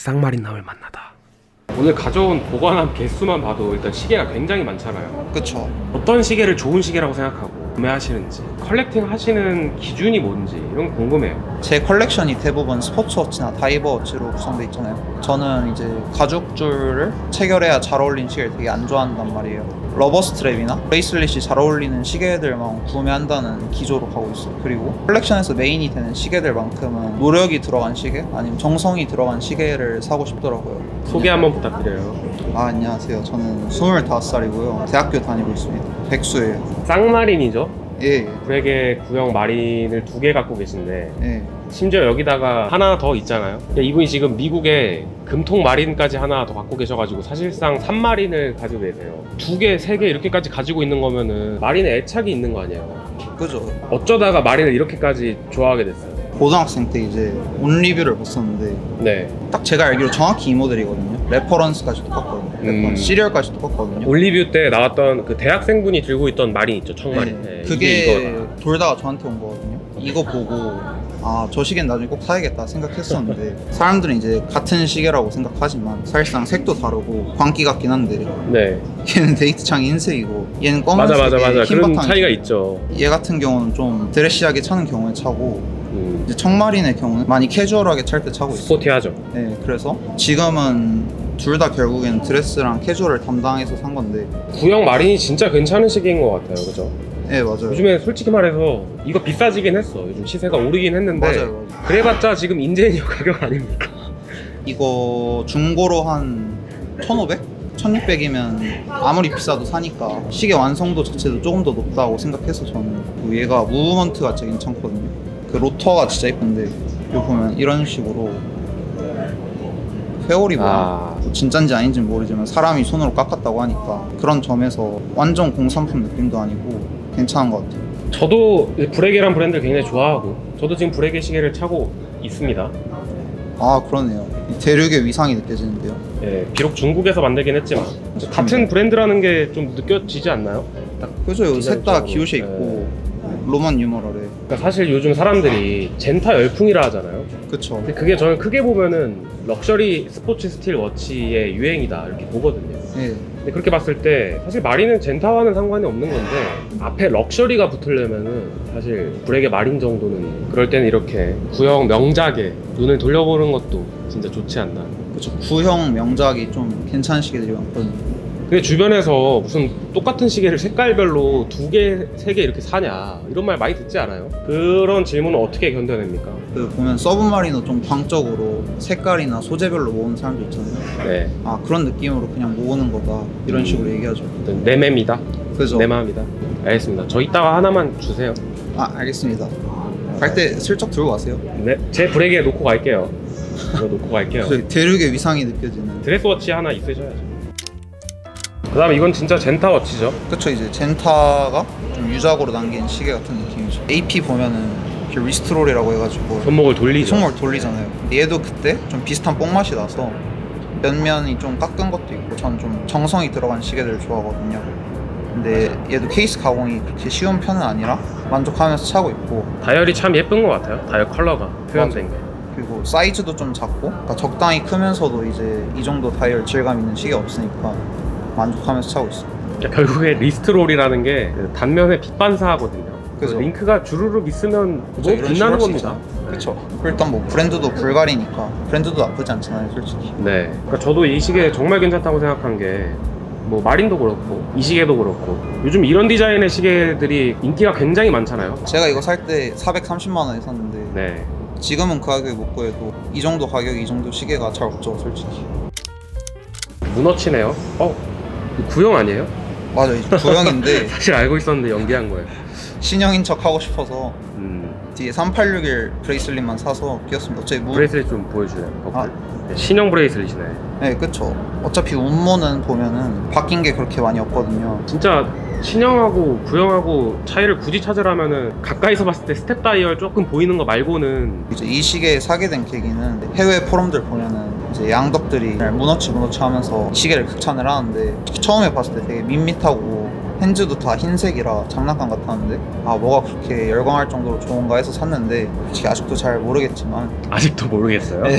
쌍마린 남을 만나다. 오늘 가져온 보관함 개수만 봐도 일단 시계가 굉장히 많잖아요. 그쵸. 어떤 시계를 좋은 시계라고 생각하고 구매하시는지, 컬렉팅 하시는 기준이 뭔지 이런 거 궁금해요. 제 컬렉션이 대부분 스포츠워치나 다이버워치로 구성돼 있잖아요. 저는 이제 가죽줄을 체결해야 잘 어울리는 시계를 되게 안 좋아한단 말이에요. 러버 스트랩이나 브레이슬릿이 잘 어울리는 시계들만 구매한다는 기조로 가고 있어요. 그리고 컬렉션에서 메인이 되는 시계들만큼은 노력이 들어간 시계 아니면 정성이 들어간 시계를 사고 싶더라고요. 소개 한번 부탁드려요. 아, 안녕하세요. 저는 25살이고요. 대학교 다니고 있습니다. 백수예요. 쌍마린이죠. 예, 예. 브렉의 구형 마린을 두 개 갖고 계신데 예. 심지어 여기다가 하나 더 있잖아요. 그러니까 이분이 지금 미국에 금통 마린까지 하나 더 갖고 계셔가지고 사실상 3마린을 가지고 계세요. 두 개, 세 개 이렇게까지 가지고 있는 거면은 마린에 애착이 있는 거 아니에요. 그죠. 어쩌다가 마린을 이렇게까지 좋아하게 됐어요. 고등학생 때 이제 온 리뷰를 봤었는데 네. 딱 제가 알기로 정확히 이 모델이거든요. 레퍼런스까지 똑같거든요. 레퍼런스, 음. 시리얼까지 똑같거든요. 올리뷰 때 나왔던 그 대학생분이 들고 있던 마린 있죠, 청마린. 네, 네, 그게 이거다. 돌다가 저한테 온 거거든요. 이거 보고 아 저 시계는 나중에 꼭 사야겠다 생각했었는데 사람들은 이제 같은 시계라고 생각하지만 사실상 색도 다르고 광기 같긴 한데 네. 얘는 데이트 창이 흰색이고 얘는 맞아, 검은색에 맞아, 맞아. 흰 그런 바탕이 차이가 있죠. 얘 같은 경우는 좀 드레시하게 차는 경우에 차고 음, 이제 청마린의 경우는 많이 캐주얼하게 찰때 차고 있어요. 스포티하죠. 네, 그래서 지금은 둘 다 결국엔 드레스랑 캐주얼을 담당해서 산 건데 구형 마린이 진짜 괜찮은 시기인 것 같아요, 그죠? 네 맞아요 요즘에 솔직히 말해서 이거 비싸지긴 했어. 요즘 시세가 오르긴 했는데 맞아요, 맞아요. 그래봤자 지금 인제니어 가격 아닙니까? 이거 중고로 한 1500? 1600이면 아무리 비싸도 사니까 시계 완성도 자체도 조금 더 높다고 생각해서 저는 그리고 얘가 무브먼트가 진짜 괜찮거든요 그 로터가 진짜 예쁜데 이거 보면 이런 식으로 회오리 아, 뭐 진짠지 아닌지 는 모르지만 사람이 손으로 깎았다고 하니까 그런 점에서 완전 공산품 느낌도 아니고 괜찮은 것 같아요. 저도 브레게란 브랜드를 굉장히 좋아하고 저도 지금 브레게 시계를 차고 있습니다. 아 그러네요. 이 대륙의 위상이 느껴지는데요. 예, 비록 중국에서 만들긴 했지만 같은 브랜드라는 게 좀 느껴지지 않나요? 딱 그죠. 셋다 디자인적으로. 기호시 있고 로만 유머러래 그러니까 사실 요즘 사람들이 젠타 열풍이라 하잖아요. 그쵸 근데 그게 저는 크게 보면은 럭셔리 스포츠 스틸 워치의 유행이다 이렇게 보거든요. 예. 근데 그렇게 봤을 때 사실 마린은 젠타와는 상관이 없는 건데 앞에 럭셔리가 붙으려면은 사실 브렉의 마린 정도는 그럴 때는 이렇게 구형 명작에 눈을 돌려보는 것도 진짜 좋지 않나. 그쵸 구형 명작이 좀 괜찮은 시계들이 많거든요 근데 주변에서 무슨 똑같은 시계를 색깔별로 두 개, 세 개 이렇게 사냐 이런 말 많이 듣지 않아요? 그런 질문은 어떻게 견뎌냅니까? 그 보면 서브마리너 좀 광적으로 색깔이나 소재별로 모으는 사람도 있잖아요 네, 아 그런 느낌으로 그냥 모으는 거다 이런 식으로 얘기하죠 아무튼 내 맴이다. 그죠 내 마음이다. 알겠습니다. 저 이따가 하나만 주세요. 아 알겠습니다 갈 때 슬쩍 들고 가세요 네, 제 브렉에 놓고 갈게요. 이거 놓고 갈게요. 그 대륙의 위상이 느껴지는 드레스워치 하나 있으셔야죠. 그다음 이건 진짜 젠타 워치죠. 그쵸 이제 젠타가 좀 유작으로 남긴 시계 같은 느낌이죠 AP 보면은 이렇게 리스트롤이라고 해가지고 손목을 돌리죠. 손목을 돌리잖아요. 얘도 그때 좀 비슷한 뽕맛이 나서 면면이 좀 깎은 것도 있고 저는 좀 정성이 들어간 시계들을 좋아하거든요. 근데 얘도 케이스 가공이 그렇게 쉬운 편은 아니라 만족하면서 차고 있고 다이얼이 참 예쁜 것 같아요. 다이얼 컬러가 표현된 게. 그리고 사이즈도 좀 작고 그러니까 적당히 크면서도 이제 이 정도 다이얼 질감 있는 시계 없으니까 만족하면서 차고 있어요. 그러니까 결국에 리스트롤이라는 게그 단면에 빛 반사하거든요. 그 그죠. 링크가 주르륵 있으면 뭐 이런 빛나는 겁니다. 그렇죠. 일단 뭐 브랜드도 불가리니까 브랜드도 나쁘지 않잖아요, 솔직히. 네. 그러니까 저도 이 시계 정말 괜찮다고 생각한 게. 뭐 마린도 그렇고 이 시계도 그렇고 요즘 이런 디자인의 시계들이 인기가 굉장히 많잖아요. 제가 이거 살 때 430만 원에 샀는데 네. 지금은 그 가격에 못 구해도 이 정도 가격 이 정도 시계가 잘 없죠 솔직히 문어치네요. 어? 구형 아니에요? 맞아 이 구형인데 사실 알고 있었는데 연기한 거예요. 신형인 척 하고 싶어서 음. 뒤에 3861 브레이슬릿만 사서 끼웠습니다 어차피 무... 브레이슬릿 좀 보여주세요. 아. 아. 신형 브레이슬릿이네. 네 그쵸 어차피 운모는 보면은 바뀐 게 그렇게 많이 없거든요 진짜 신형하고 구형하고 차이를 굳이 찾으라면은 가까이서 봤을 때 스텝 다이얼 조금 보이는 거 말고는 이제 이 시계 사게 된 계기는 해외 포럼들 보면은 이제 양덕들이 무너치 무너치 하면서 시계를 극찬을 하는데 처음에 봤을 때 되게 밋밋하고 핸즈도 다 흰색이라 장난감 같았는데 아 뭐가 그렇게 열광할 정도로 좋은가 해서 샀는데 솔직히 아직도 잘 모르겠지만 아직도 모르겠어요. 네.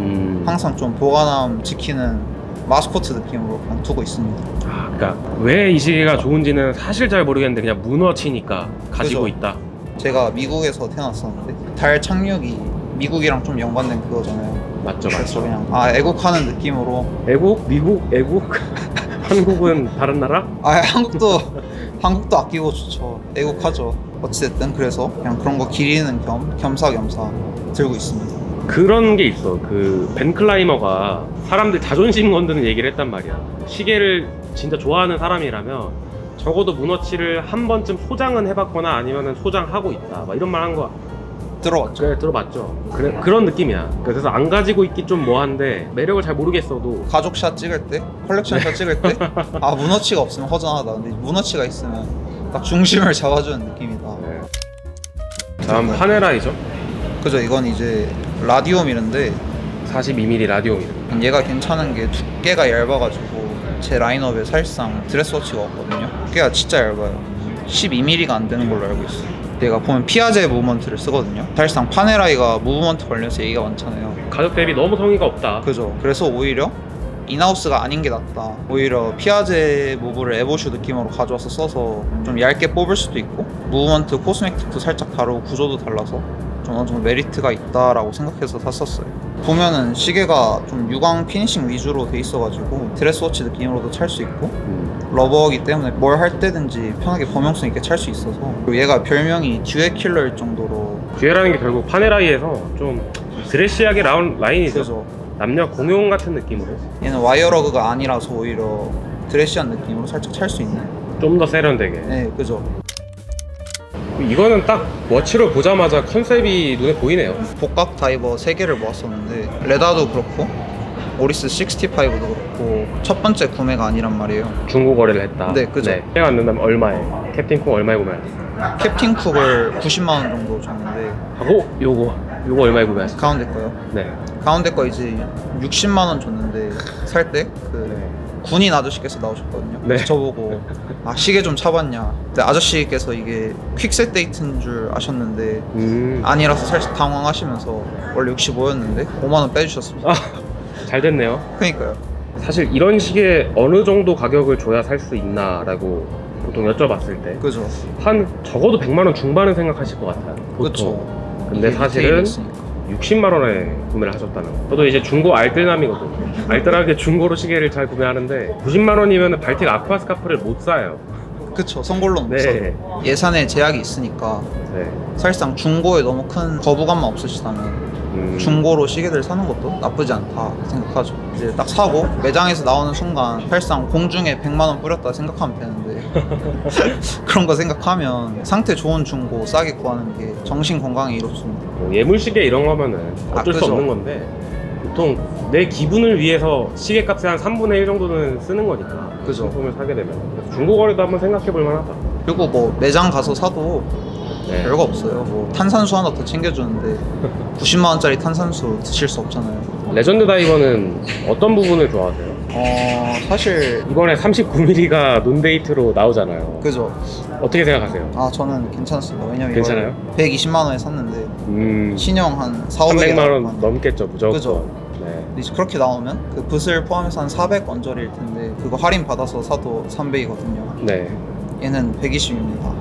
음, 항상 좀 보관함 지키는 마스코트 느낌으로 그냥 두고 있습니다. 아, 그러니까 왜 이 시계가 좋은지는 사실 잘 모르겠는데 그냥 문어치니까 가지고 그죠. 있다. 제가 미국에서 태어났었는데 달 착륙이 미국이랑 좀 연관된 그거잖아요. 맞죠, 그래서 맞죠. 그냥 아 애국하는 느낌으로 애국, 미국, 애국, 한국은 다른 나라? 아 한국도 한국도 아끼고 좋죠. 애국하죠. 어찌됐든 그래서 그냥 그런 거 기리는 겸 겸사겸사 들고 있습니다. 그런 게 있어. 그 벤클라이머가 사람들 자존심 건드는 얘기를 했단 말이야. 시계를 진짜 좋아하는 사람이라면 적어도 문어치를 한 번쯤 소장은 해봤거나 아니면 소장하고 있다. 막 이런 말 한 거. 들어왔죠. 그래 들어봤죠. 그래 그런 느낌이야. 그래서 안 가지고 있기 좀 뭐한데 매력을 잘 모르겠어도 가족샷 찍을 때, 컬렉션샷 찍을 때, 아 문어치가 없으면 허전하다. 근데 문어치가 있으면 딱 중심을 잡아주는 느낌이다. 네. 다음 파네라이죠. 그죠? 이건 이제 라디오 밀인데 42mm 라디오입니다. 얘가 괜찮은 게 두께가 얇아가지고 제 라인업에 사실상 드레스워치가 없거든요. 두께가 진짜 얇아요. 12mm가 안 되는 걸로 알고 있어요. 얘가 보면 피아제 무브먼트를 쓰거든요. 사실상 파네라이가 무브먼트 관련해서 얘기가 많잖아요. 가격 대비 너무 성의가 없다. 그죠. 그래서 오히려 인하우스가 아닌 게 낫다. 오히려 피아제 무브를 에보슈 느낌으로 가져와서 써서 좀 얇게 뽑을 수도 있고 무브먼트 코스메틱도 살짝 다르고 구조도 달라서 좀 어느 정도 메리트가 있다라고 생각해서 샀었어요. 보면은 시계가 좀 유광 피니싱 위주로 돼 있어가지고 드레스워치 느낌으로도 찰 수 있고 음, 러버이기 때문에 뭘 할 때든지 편하게 범용성 있게 찰 수 있어서 그리고 얘가 별명이 듀엣 킬러일 정도로 듀에라는 게 결국 파네라이에서 좀 드레시하게 라운 라인이죠. 그래서 남녀 공용 같은 느낌으로 얘는 와이어 러그가 아니라서 오히려 드레시한 느낌으로 살짝 찰 수 있는 좀 더 세련되게. 네 그죠 이거는 딱 워치로 보자마자 컨셉이 눈에 보이네요. 복각 다이버 3개를 모았었는데 레다도 그렇고 오리스 65도 그렇고 첫 번째 구매가 아니란 말이에요 중고 거래를 했다. 네, 그죠. 해가 안 된다면 얼마에? 캡틴 콩 얼마에 구매하셨어요? 캡틴 쿡을 90만 원 정도 줬는데 하고 요거 요거 얼마에 구매하셨어요? 가운데 거요 네. 가운데 거 이제 60만 원 줬는데 살 때 그 네. 군인 아저씨께서 나오셨거든요. 네. 저보고 아 시계 좀 차봤냐. 근데 아저씨께서 이게 퀵셋 데이트인 줄 아셨는데 음. 아니라서 살짝 당황하시면서 원래 65였는데 5만 원 빼주셨습니다. 아, 잘 됐네요. 그러니까요. 사실 이런 시계 어느 정도 가격을 줘야 살 수 있나라고 보통 여쭤봤을 때한 그죠. 적어도 100만 원 중반은 생각하실 것 같아요. 보통. 그렇죠. 근데 사실은 60만 원에 구매를 하셨다는 거. 저도 이제 중고 알뜰남이거든요. 알뜰하게 중고로 시계를 잘 구매하는데 90만 원이면 발틱 아쿠아 스카프를 못 사요. 그쵸. 선골로 못 네. 사요. 예산에 제약이 있으니까 네. 사실상 중고에 너무 큰 거부감만 없으시다면 음, 중고로 시계들 사는 것도 나쁘지 않다 생각하죠. 이제 딱 사고 매장에서 나오는 순간 사실상 공중에 100만 원 뿌렸다 생각하면 되는데 그런 거 생각하면 상태 좋은 중고 싸게 구하는 게 정신 건강에 이롭습니다. 뭐 예물 시계 이런 거면은 아, 어쩔 수 그죠. 없는 건데 보통 내 기분을 위해서 시계 값의 한 3분의 1 정도는 쓰는 거니까 그죠. 상품을 사게 되면 그래서 중고 거래도 한번 생각해 볼 만하다. 그리고 뭐 매장 가서 사도 네. 별거 없어요. 뭐 탄산수 하나 더 챙겨주는데 90만 원짜리 탄산수 드실 수 없잖아요. 레전드 다이버는 어떤 부분을 좋아하세요? 어 사실 이번에 39mm가 논데이트로 나오잖아요. 그죠. 어떻게 생각하세요? 아 저는 괜찮습니다. 왜냐면 괜찮아요? 이걸 120만 원에 샀는데 음, 신형 한 4, 500에 300만 원 넘겠죠 무조건. 그죠. 네. 이제 그렇게 나오면 그 붓을 포함해서 한 400 언저리일 텐데 그거 할인 받아서 사도 300이거든요. 네. 얘는 120입니다.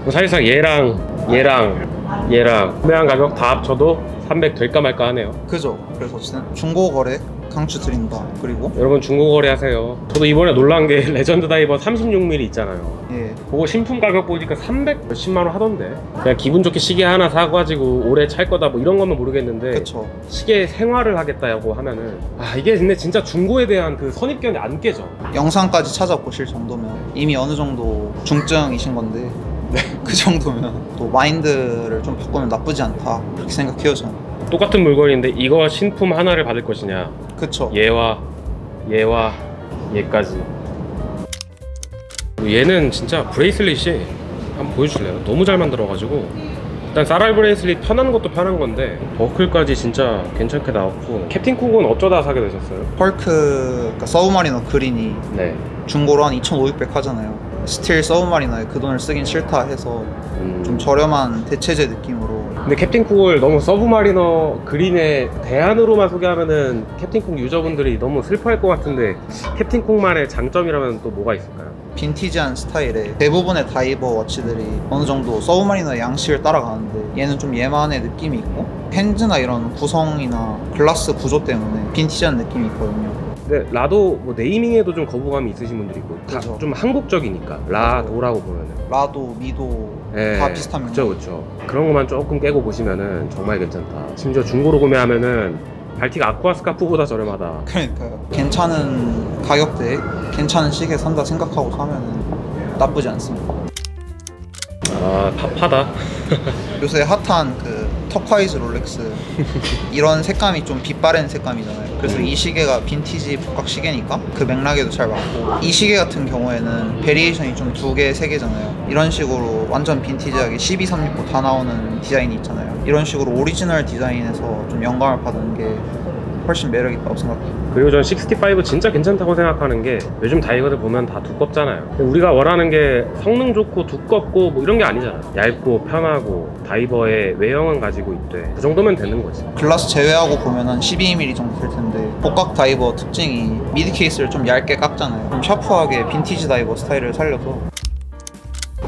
그럼 사실상 얘랑 얘랑 얘랑 구매한 가격 다 합쳐도 300 될까 말까 하네요. 그죠? 그래서 중고 거래 강추 드린다. 그리고 여러분 중고 거래하세요. 저도 이번에 놀란 게 레전드 다이버 36mm 있잖아요. 예 그거 신품 가격 보니까 300 몇십만 원 하던데. 그냥 기분 좋게 시계 하나 사가지고 오래 찰 거다 뭐 이런 거면 모르겠는데 그쵸. 시계 생활을 하겠다고 하면은 아 이게 근데 진짜 중고에 대한 그 선입견이 안 깨져. 영상까지 찾아보실 정도면 이미 어느 정도 중증이신 건데 그 정도면 또 마인드를 좀 바꾸면 나쁘지 않다 그렇게 생각해요 저는. 똑같은 물건인데 이거 신품 하나를 받을 것이냐 그쵸. 얘와 얘와 얘까지 얘는 진짜 브레이슬릿이 한번 보여줄래요? 너무 잘 만들어가지고 일단 사랄 브레이슬릿 편한 것도 편한 건데 버클까지 진짜 괜찮게 나왔고 캡틴 쿡은 어쩌다 사게 되셨어요? 펄크 그러니까 서브마리너 그린이 네. 중고로 한 2,500 하잖아요. 스틸 서브마리너에 그 돈을 쓰긴 싫다 해서 음. 좀 저렴한 대체제 느낌으로 근데 캡틴 쿡을 너무 서브마리너 그린의 대안으로만 소개하면은 캡틴 쿡 유저분들이 너무 슬퍼할 것 같은데 캡틴 쿡만의 장점이라면 또 뭐가 있을까요? 빈티지한 스타일의 대부분의 다이버 워치들이 어느 정도 서브마리너의 양식을 따라가는데 얘는 좀 얘만의 느낌이 있고 핸즈나 이런 구성이나 글라스 구조 때문에 빈티지한 느낌이 있거든요. 근데 라도 뭐 네이밍에도 좀 거부감이 있으신 분들이 있고 다 그죠. 좀 한국적이니까 라도라고 보면은. 라도, 미도 예, 다 비슷한 그쵸 그쵸. 그런 것만 조금 깨고 보시면은 정말 괜찮다. 심지어 중고로 구매하면은 발틱 아쿠아 스카프보다 저렴하다. 그러니까요. 괜찮은 가격대에 괜찮은 시계 산다 생각하고 사면은 나쁘지 않습니다. 아 팝하다? 요새 핫한 그 터콰이즈 롤렉스 이런 색감이 좀 빛바랜 색감이잖아요. 그래서 음. 이 시계가 빈티지 복각 시계니까 그 맥락에도 잘 맞고 이 시계 같은 경우에는 베리에이션이 좀 두 개, 세 개잖아요. 이런 식으로 완전 빈티지하게 12, 369다 나오는 디자인이 있잖아요. 이런 식으로 오리지널 디자인에서 좀 영감을 받은 게 훨씬 매력 있다고 생각해요. 그리고 전 65 진짜 괜찮다고 생각하는 게 요즘 다이거들 보면 다 두껍잖아요. 우리가 원하는 게 성능 좋고 두껍고 뭐 이런 게 아니잖아 얇고 편하고 다이버의 외형은 가지고 있대. 그 정도면 되는 거지. 글라스 제외하고 보면 한 12mm 정도 될 텐데 복각 다이버 특징이 미드 케이스를 좀 얇게 깎잖아요. 좀 샤프하게 빈티지 다이버 스타일을 살려서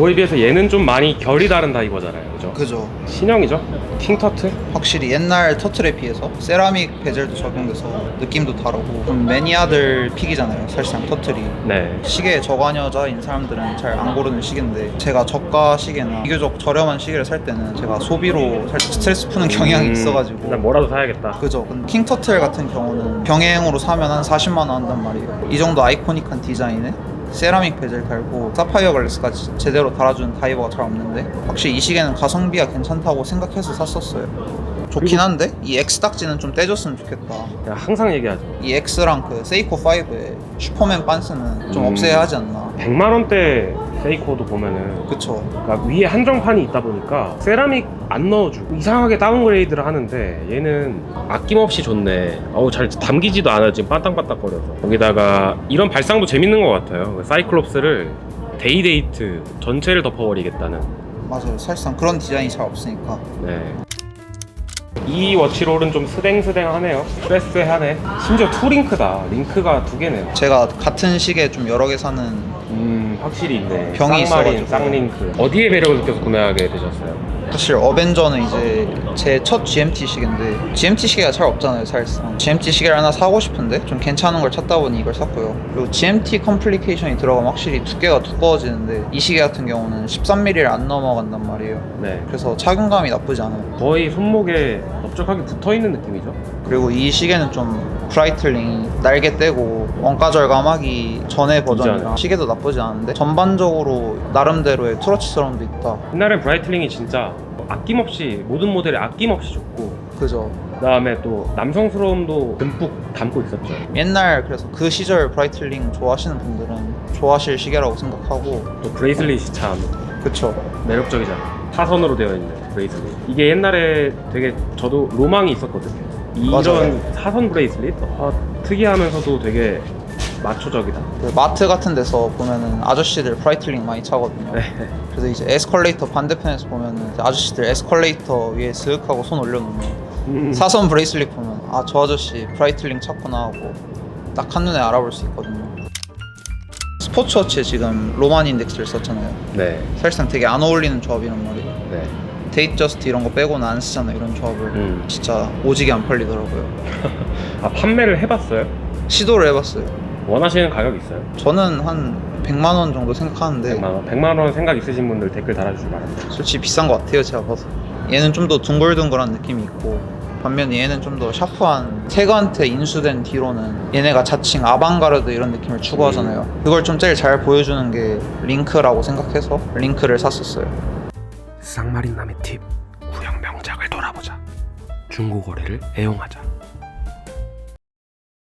그거에 비해서 얘는 좀 많이 결이 다른 다이버잖아요 그죠? 그죠. 신형이죠? 킹터트? 확실히 옛날 터틀에 비해서 세라믹 베젤도 적용돼서 느낌도 다르고 좀 매니아들 픽이잖아요 사실상 터틀이 네 시계에 저관여자인 사람들은 잘 안 고르는 시계인데 제가 저가 시계나 비교적 저렴한 시계를 살 때는 제가 소비로 살짝 스트레스 푸는 경향이 음, 있어가지고 난 뭐라도 사야겠다 그죠. 근데 킹터틀 같은 경우는 병행으로 사면 한 40만 원 한단 말이에요. 이 정도 아이코닉한 디자인에 세라믹 베젤 달고 사파이어 글래스까지 제대로 달아주는 다이버가 잘 없는데 확실히 이 시계는 가성비가 괜찮다고 생각해서 샀었어요. 좋긴 한데 이 X 딱지는 좀 떼줬으면 좋겠다. 그냥 항상 얘기하죠 이 X랑 그 세이코 5의 슈퍼맨 반스는 좀 음. 없애야 하지 않나. 100만 원대 세이코도 보면은 그쵸. 그러니까 위에 한정판이 있다 보니까 세라믹 안 넣어주고 이상하게 다운그레이드를 하는데 얘는 아낌없이 좋네 어우 잘 담기지도 않아 지금 반딱반딱거려서 거기다가 이런 발상도 재밌는 것 같아요 그 사이클롭스를 데이데이트 전체를 덮어버리겠다는 맞아요. 사실상 그런 디자인이 잘 없으니까. 네. 이 워치롤은 좀 스댕스댕하네요. 스트레스하네 심지어 투링크다. 링크가 두 개네요. 제가 같은 시계 좀 여러 개 사는 음 확실히 있네 병이 쌍마린 있어가지고. 쌍링크. 어디에 매력을 느껴서 구매하게 되셨어요? 사실 어벤져는 이제 제 첫 GMT 시계인데 GMT 시계가 잘 없잖아요 사실상. GMT 시계를 하나 사고 싶은데 좀 괜찮은 걸 찾다 보니 이걸 샀고요. 그리고 GMT 컴플리케이션이 들어가면 확실히 두께가 두꺼워지는데 이 시계 같은 경우는 13mm를 안 넘어간단 말이에요. 네. 그래서 착용감이 나쁘지 않아요. 거의 손목에 넓적하게 붙어 있는 느낌이죠 그리고 이 시계는 좀 브라이틀링이 날개 떼고 원가 절감하기 전의 버전이라. 시계도 나쁘지 않은데 전반적으로 나름대로의 트러치스러움도 있다. 옛날엔 브라이틀링이 진짜 아낌없이 모든 모델에 아낌없이 좋고 그죠. 그 다음에 또 남성스러움도 듬뿍 담고 있었죠. 옛날 그래서 그 시절 브라이틀링 좋아하시는 분들은 좋아하실 시계라고 생각하고. 또 브레이슬릿이 참 그쵸. 매력적이잖아 사선으로 되어 있는 브레이슬릿. 이게 옛날에 되게 저도 로망이 있었거든요 이런 맞아요. 사선 브레이슬릿? 아, 특이하면서도 되게 마초적이다. 그 마트 같은 데서 보면은 아저씨들 브라이틀링 많이 차거든요. 네. 그래서 이제 에스컬레이터 반대편에서 보면은 이제 아저씨들 에스컬레이터 위에 슥 하고 손 올려놓으면 음, 사선 브레이슬릿 보면 아 저 아저씨 브라이틀링 찾구나 하고 딱 한눈에 알아볼 수 있거든요. 스포츠워치에 지금 로만 인덱스를 썼잖아요. 네, 사실상 되게 안 어울리는 조합이란 말이에요. 네. 데이트 저스트 이런 거 빼고는 안 쓰잖아요 이런 조합을 음. 진짜 오지게 안 팔리더라고요 아 판매를 해봤어요? 시도를 해봤어요 원하시는 가격 있어요? 저는 한 100만 원 정도 생각하는데 100만 원. 100만 원 생각 있으신 분들 댓글 달아주시기 바랍니다. 솔직히 비싼 것 같아요 제가 봐서 얘는 좀 더 둥글둥글한 느낌이 있고 반면에 얘는 좀 더 샤프한 태그한테 인수된 뒤로는 얘네가 자칭 아방가르드 이런 느낌을 추구하잖아요 그걸 좀 제일 잘 보여주는 게 링크라고 생각해서 링크를 샀었어요 쌍마린 남의 팁. 구형 명작을 돌아보자. 중고 거래를 애용하자.